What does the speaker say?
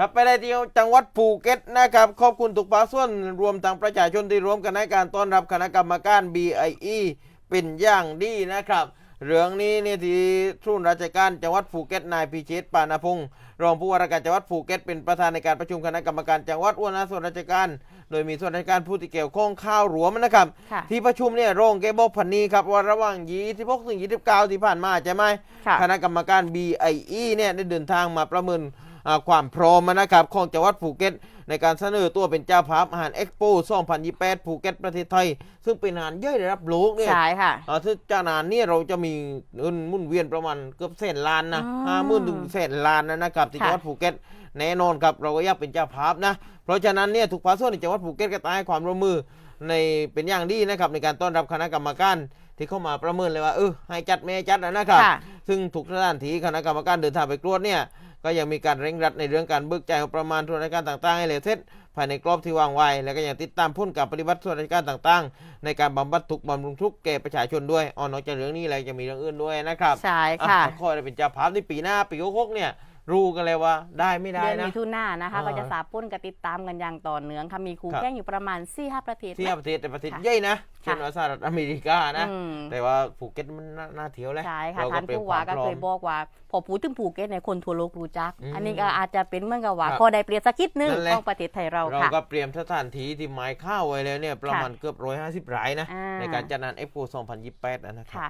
ครับไปได้ที่จังหวัดภูเก็ตนะครับขอบคุณทุกภาคส่วนรวมทั้งประชาชนที่ร่วมกันในการต้อนรับคณะกรรมการ BIE เป็นอย่างดีนะครับ เรื่องนี้เนี่ยที่ทุนราชการจังหวัดภูเก็ตนายพิชิตปานาพงศ์รองผู้ว่าราชการจังหวัดภูเก็ตเป็นประธานในการประชุมคณะกรรมการจังหวัดอ้วนหน้าส่วนราชการ โดยมีส่วนราชการผู้ที่เกี่ยวข้องข้าวหลวมนะครับค่ะที่ประชุมเนี่ยโรงแกบอกพันนี้ครับว่าระหว่าง 26ถึง29 ที่ผ่านมาใช่ไหมค่ะคณะกรรมการ BIE เนี่ยได้เดินทางมาประเมินอ่า ความพร้อมนะครับของจังหวัดภูเก็ต ในการเสนอตัวเป็นเจ้าภาพอาหารเอ็กโป 2028 ภูเก็ตประเทศไทย ซึ่งเป็นงานใหญ่ระดับโลกเนี่ยใช่ค่ะอ่าซึ่งจากนานเนี่ยเราจะมีเงินหมุนเวียนประมาณเกือบแสนล้านนะอ๋อห้าหมื่นถึงแสนล้านนะนะครับที่ค่ะจังหวัดภูเก็ตแน่นอนครับเราก็อยากเป็นเจ้าภาพนะ เพราะฉะนั้นเนี่ยทุกภาคส่วนในจังหวัดภูเก็ตก็ต้องให้ความร่วมมือในเป็นอย่างดีนะครับในการต้อนรับคณะกรรมการที่เข้ามาประเมินเลยว่าเออให้จัดไม่ให้จัดนะครับค่ะซึ่งทุกสถานที่คณะกรรมการเดินทางไปตรวจเนี่ย ก็ยังมีการเร่งรัดในเรื่องการเบิกจ่ายงบประมาณส่วนราชการต่างๆ ให้แล้วเสร็จภายในกรอบที่วางไว้ และก็ยังติดตามพ้นการปฏิบัติส่วนราชการต่างๆ ในการบำบัดทุกข์บำรุงทุกข์แก่ประชาชนด้วยอ๋อนอกจากเรื่องนี้แล้วยังมีเรื่องอื่นด้วยนะครับใช่ค่ะอ่ขอให้เป็นเจ้าภาพในปีหน้าปีหกๆเนี่ย รู้กันเลยว่าได้ไม่ได้เดือนนะ มิถุนายนนะคะอ่า ก็จะสาบปุ้นกับติดตามกันอย่างต่อเนื่องค่ะมีคู่ครับแข่งอยู่ประมาณ4ี่ห้าประเทศที่นะประเทศแต่ประเทศค่ะใหญ่นะเช่นค่ะว่าสหรัฐอเมริกานะ อืม แต่ว่าภูเก็ตมันน่าน่าเที่ยวเลยใช่ค่ะเรท่านเตรียมผู้ว่าก็มพร้อเคมยบอกว่า พอพูดถึงภูเก็ตในยคนทั่วโลกรู้จัก อืมอันนี้ก็อาจจะเป็นเหมือนกับว่าครับพอได้เปรียบสักนิดนึงนั่นแหละ ของประเทศไทยเราเราค่ะ ก็เตรียมสถานที่ที่หมายข้าวไว้แล้วเนี่ยประมาณเกือบร้อยห้าสิบรายนะ อ่า ในการจัดงานเอฟโ o 2028นะครับ ค่ะ